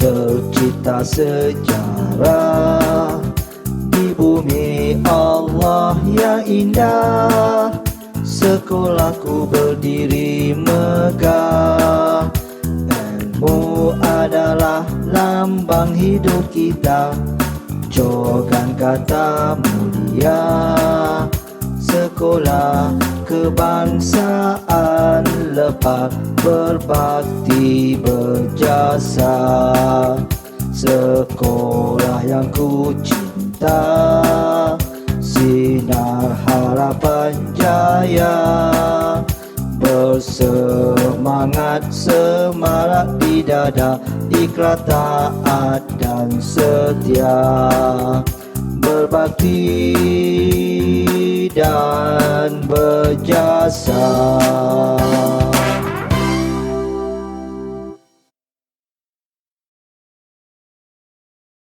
tercipta sejarah. Di bumi Allah yang indah sekolahku berdiri megah. Ilmu adalah lambang hidup kita Jokan kata mulia. Sekolah kebangsaan lepas berbakti berjasa. Sekolah yang ku cinta sinar harapan jaya. Bersemangat semarak di dada ikhlas taat dan setia. Berbakti dan berjasa